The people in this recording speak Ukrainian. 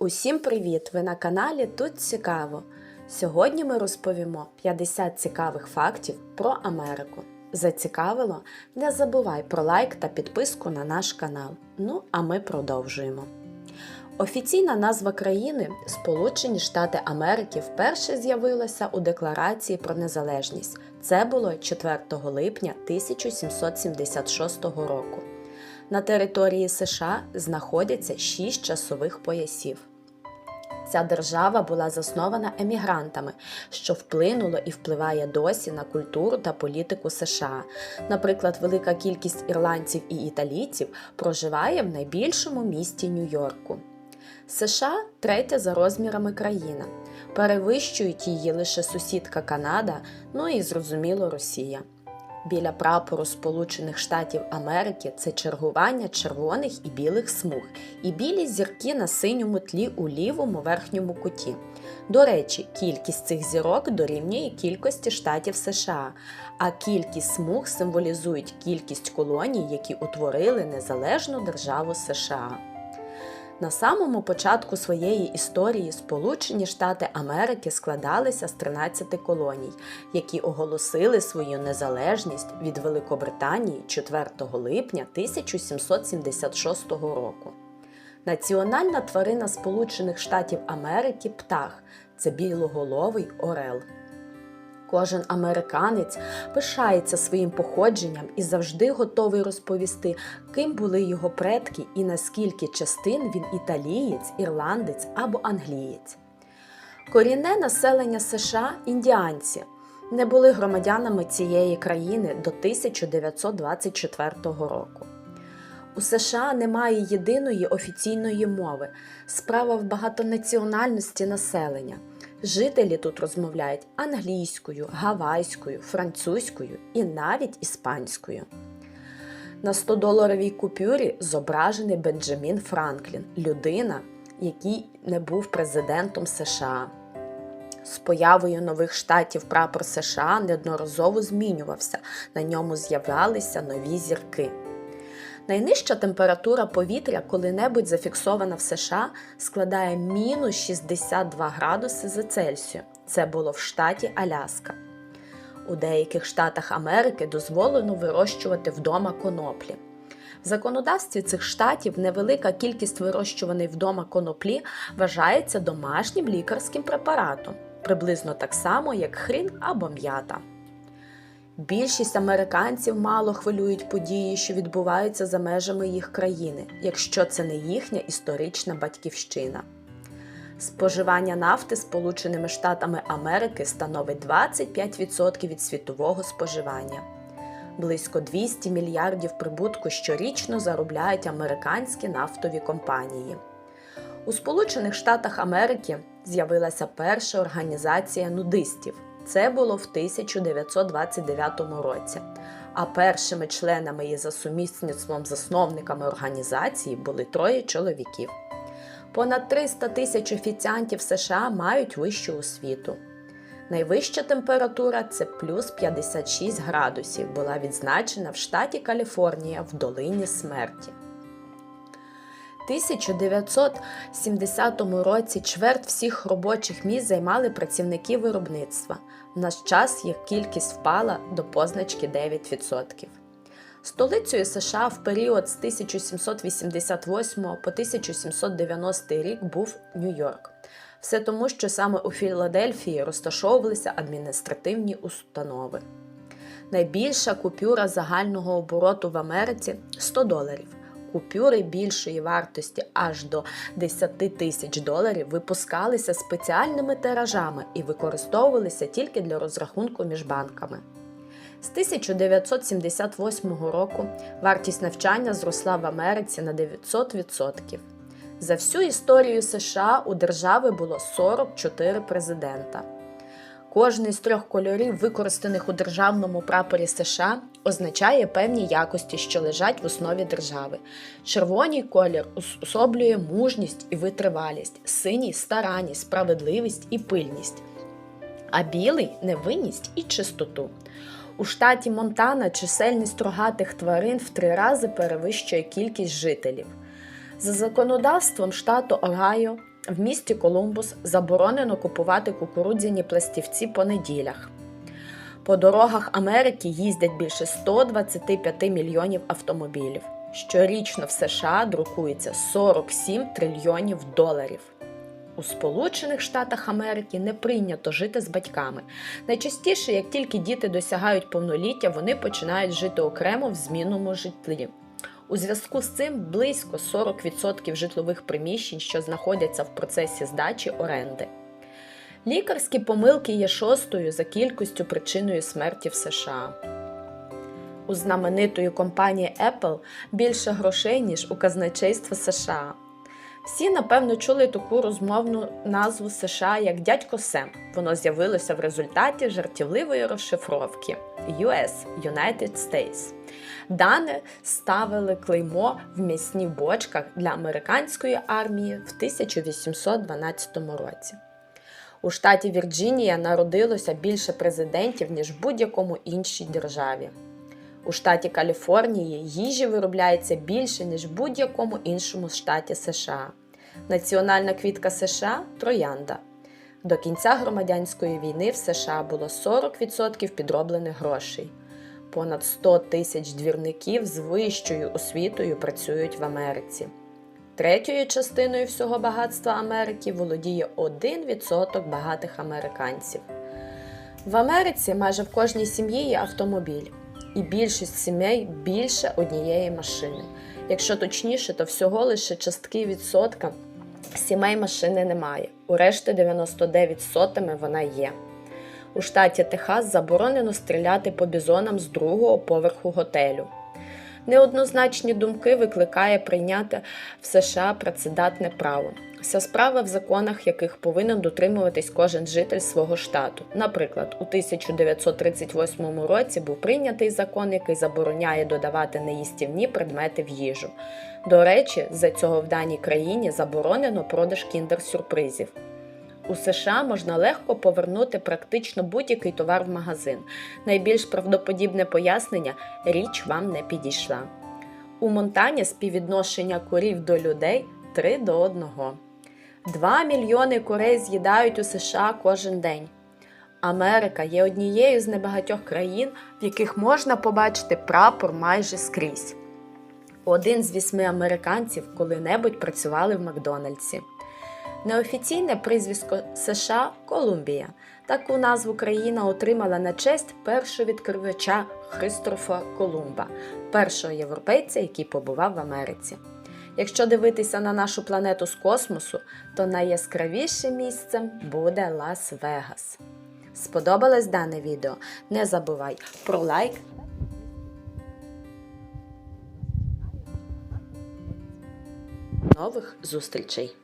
Усім привіт! Ви на каналі Тут Цікаво. Сьогодні ми розповімо 50 цікавих фактів про Америку. Зацікавило? Не забувай про лайк та підписку на наш канал. Ну, а ми продовжуємо. Офіційна назва країни Сполучені Штати Америки вперше з'явилася у Декларації про незалежність. Це було 4 липня 1776 року. На території США знаходяться 6 часових поясів. Ця держава була заснована емігрантами, що вплинуло і впливає досі на культуру та політику США. Наприклад, велика кількість ірландців і італійців проживає в найбільшому місті Нью-Йорку. США третя за розмірами країна. Перевищують її лише сусідка Канада, ну і зрозуміло Росія. Біля прапору Сполучених Штатів Америки це чергування червоних і білих смуг, і білі зірки на синьому тлі у лівому верхньому куті. До речі, кількість цих зірок дорівнює кількості штатів США, а кількість смуг символізують кількість колоній, які утворили незалежну державу США. На самому початку своєї історії Сполучені Штати Америки складалися з 13 колоній, які оголосили свою незалежність від Великобританії 4 липня 1776 року. Національна тварина Сполучених Штатів Америки птах це білоголовий орел. Кожен американець пишається своїм походженням і завжди готовий розповісти, ким були його предки і наскільки частин він італієць, ірландець або англієць. Корінне населення США індіанці не були громадянами цієї країни до 1924 року. У США немає єдиної офіційної мови, справа в багатонаціональності населення. Жителі тут розмовляють англійською, гавайською, французькою і навіть іспанською. На 100-доларовій купюрі зображений Бенджамін Франклін, людина, який не був президентом США. З появою нових штатів прапор США неодноразово змінювався, на ньому з'являлися нові зірки. Найнижча температура повітря, коли-небудь зафіксована в США, складає мінус 62 градуси за Цельсію. Це було в штаті Аляска. У деяких штатах Америки дозволено вирощувати вдома коноплі. В законодавстві цих штатів невелика кількість вирощуваної вдома коноплі вважається домашнім лікарським препаратом, приблизно так само, як хрін або м'ята. Більшість американців мало хвилюють події, що відбуваються за межами їх країни, якщо це не їхня історична батьківщина. Споживання нафти Сполученими Штатами Америки становить 25% від світового споживання. Близько 200 мільярдів прибутку щорічно заробляють американські нафтові компанії. У Сполучених Штатах Америки з'явилася перша організація нудистів. Це було в 1929 році. А першими членами і за сумісництвом засновниками організації були троє чоловіків. Понад 300 тисяч офіціантів США мають вищу освіту. Найвища температура це плюс 56 градусів, була відзначена в штаті Каліфорнія в долині смерті. 1970 році чверть всіх робочих місць займали працівники виробництва. В наш час їх кількість впала до позначки 9%. Столицею США в період з 1788 по 1790 рік був Нью-Йорк. Все тому, що саме у Філадельфії розташовувалися адміністративні установи. Найбільша купюра загального обороту в Америці 100 доларів. Купюри більшої вартості аж до 10 тисяч доларів випускалися спеціальними тиражами і використовувалися тільки для розрахунку між банками. З 1978 року вартість навчання зросла в Америці на 900%. За всю історію США у держави було 44 президента. Кожний з трьох кольорів, використаних у державному прапорі США, означає певні якості, що лежать в основі держави. Червоній колір особлює мужність і витривалість, синій старанність, справедливість і пильність, а білий невинність і чистоту. У штаті Монтана чисельність рогатих тварин в три рази перевищує кількість жителів. За законодавством штату Огайо В місті Колумбус заборонено купувати кукурудзяні пластівці по неділях. По дорогах Америки їздять більше 125 мільйонів автомобілів. Щорічно в США друкується 47 трильйонів доларів. У Сполучених Штатах Америки не прийнято жити з батьками. Найчастіше, як тільки діти досягають повноліття, вони починають жити окремо в змінному житлі. У зв'язку з цим близько 40% житлових приміщень, що знаходяться в процесі здачі оренди. Лікарські помилки є шостою за кількістю причиною смерті в США. У знаменитої компанії Apple більше грошей, ніж у казначейства США. Всі, напевно, чули таку розмовну назву США як дядько Сем. Воно з'явилося в результаті жартівливої розшифровки US United States. Дане ставили клеймо в м'ясні бочках для американської армії в 1812 році. У штаті Вірджинія народилося більше президентів, ніж в будь-якому іншій державі. У штаті Каліфорнії їжі виробляється більше, ніж в будь-якому іншому штаті США. Національна квітка США троянда. До кінця громадянської війни в США було 40% підроблених грошей. Понад 100 тисяч двірників з вищою освітою працюють в Америці. Третьою частиною всього багатства Америки володіє 1% багатих американців. В Америці майже в кожній сім'ї є автомобіль, і більшість сімей більше однієї машини. Якщо точніше, то всього лише частки відсотка сімей машини немає. У решти 99 сотими вона є. У штаті Техас заборонено стріляти по бізонам з другого поверху готелю. Неоднозначні думки викликає прийняти в США прецедентне право. Вся справа в законах, яких повинен дотримуватись кожен житель свого штату. Наприклад, у 1938 році був прийнятий закон, який забороняє додавати неїстівні предмети в їжу. До речі, за цього в даній країні заборонено продаж кіндер-сюрпризів. У США можна легко повернути практично будь-який товар в магазин. Найбільш правдоподібне пояснення річ вам не підійшла. У Монтані співвідношення курів до людей 3 до 1. 2 мільйони курей з'їдають у США кожен день. Америка є однією з небагатьох країн, в яких можна побачити прапор майже скрізь. Один з вісьми американців коли-небудь працювали в Макдональдсі. Неофіційне прізвисько США Колумбія. Таку назву країна отримала на честь першого відкривача Христофа Колумба, першого європейця, який побував в Америці. Якщо дивитися на нашу планету з космосу, то найяскравішим місцем буде Лас-Вегас. Сподобалось дане відео? Не забувай про лайк. Нових зустрічей!